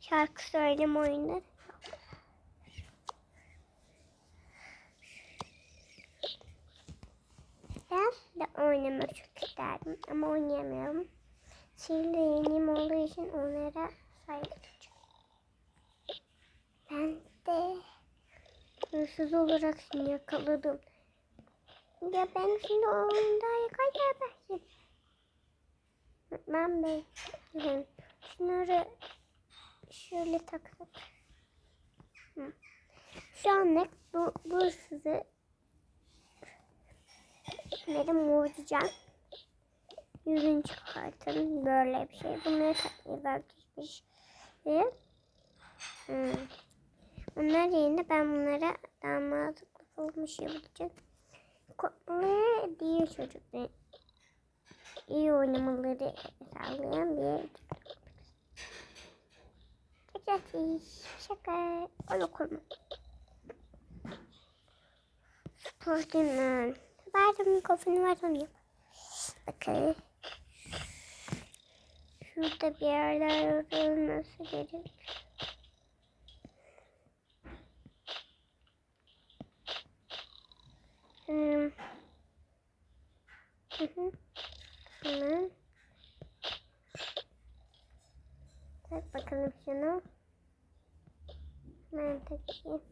Şarkı söyleme oyunları. Ben de oynamak çok isterdim ama oynayamıyorum. Sihirli yeğenim olduğu için onlara saygı duyacağım. Ben de hırsız olarak seni yakaladım. Ya ben şimdi o oyunda yakalayamazsın. Ben bekliyorum. Şunları şöyle taksak. Şu anlık bu, bu hırsızı benim vuracağım. Yüzünü çıkartın. Böyle bir şey. Bunları takmayı geçmiş. Ve hmm. Bunlar yerine ben bunlara damadlıkla falan bir şey bulacağım. Kodları diğer çocuklar iyi oynamaları sağlayan bir Şaka, şaka, öyle koyma. Sportundan. Verdim mikrofonu ver onu yap. Bakın. Şurada bir yerler olması gerek. Hmm. Hı hı. Tamam. Tak bakalım şunu. Takayım.